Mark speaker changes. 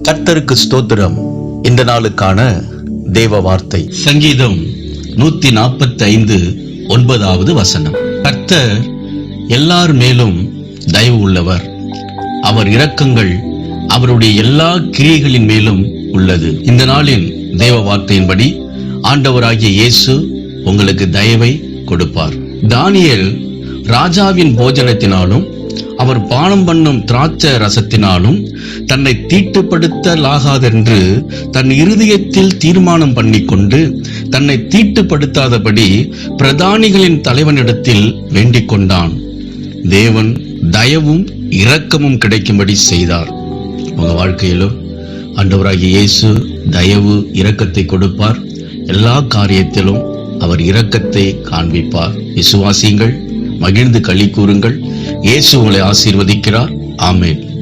Speaker 1: கர்த்தருக்கு ஸ்தோத்திரம். இந்த நாளுக்கான தேவ வார்த்தை.
Speaker 2: சங்கீதம் நூத்தி நாற்பத்தி ஐந்து ஒன்பதாவது வசனம். கர்த்தர் எல்லார் மேலும் தயவு உள்ளவர். அவர் இரக்கங்கள் அவருடைய எல்லா கிரியைகளின் மேலும் உள்ளது. இந்த நாளின் தேவ வார்த்தையின்படி ஆண்டவராகிய இயேசு உங்களுக்கு தயவை கொடுப்பார். தானியல் ராஜாவின் போஜனத்தினாலும் அவர் பானம் பண்ணும் திராட்சை ரசத்தினாலும் தன்னை தீட்டுப்படுத்தலாகாதென்று தன் இருதயத்தில் தீர்மானம் பண்ணிக்கொண்டு தன்னை தீட்டுப்படுத்தாதபடி பிரதானிகளின் தலைவனிடத்தில் வேண்டிக் கொண்டான். தேவன் தயவும் இரக்கமும் கிடைக்கும்படி செய்தார். உங்க வாழ்க்கையிலும் அண்டவராகிய இயேசு தயவு இரக்கத்தை கொடுப்பார். எல்லா காரியத்திலும் அவர் இரக்கத்தை காண்பிப்பார். விசுவாசியுங்கள் மகிழ்ந்து களி கூறுங்கள். இயேசு உங்களை ஆசீர்வதிக்கிறார். ஆமேன்.